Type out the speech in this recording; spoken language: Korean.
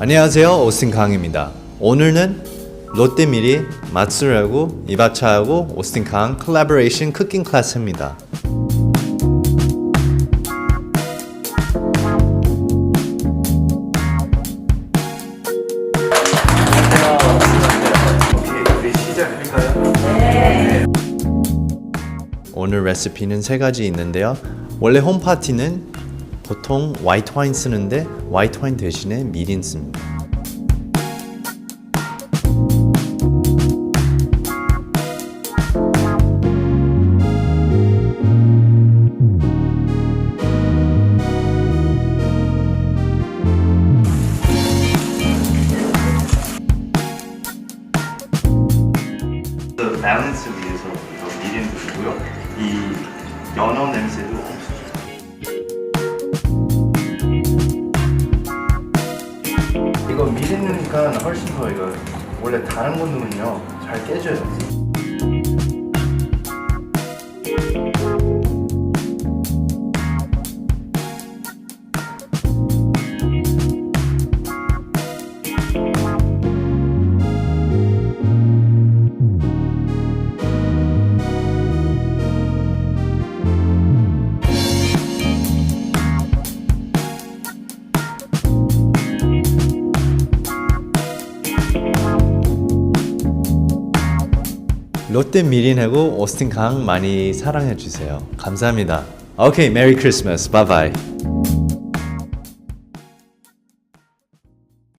안녕하세요 오스틴 강입니다 오늘은 롯데미리 마츠라고 이바차하고 오스틴 강 콜라보레이션 쿠킹 클래스입니다? 오늘 레시피는 세 가지 있는데요 원래 홈파티는 보통 화이트 와인 쓰는데 화이트 와인 대신에 미린 씁니다 그 밸런스 위해서 이거 미림 드리고요. 이 연어 냄새도 이거 미림 넣으니까 훨씬 더 이거 원래 다른 거 넣으면요 잘 깨져요. 롯데 미린하고 오스틴 강 많이 사랑해 주세요. 감사합니다. 오케이 메리 크리스마스. 바이바이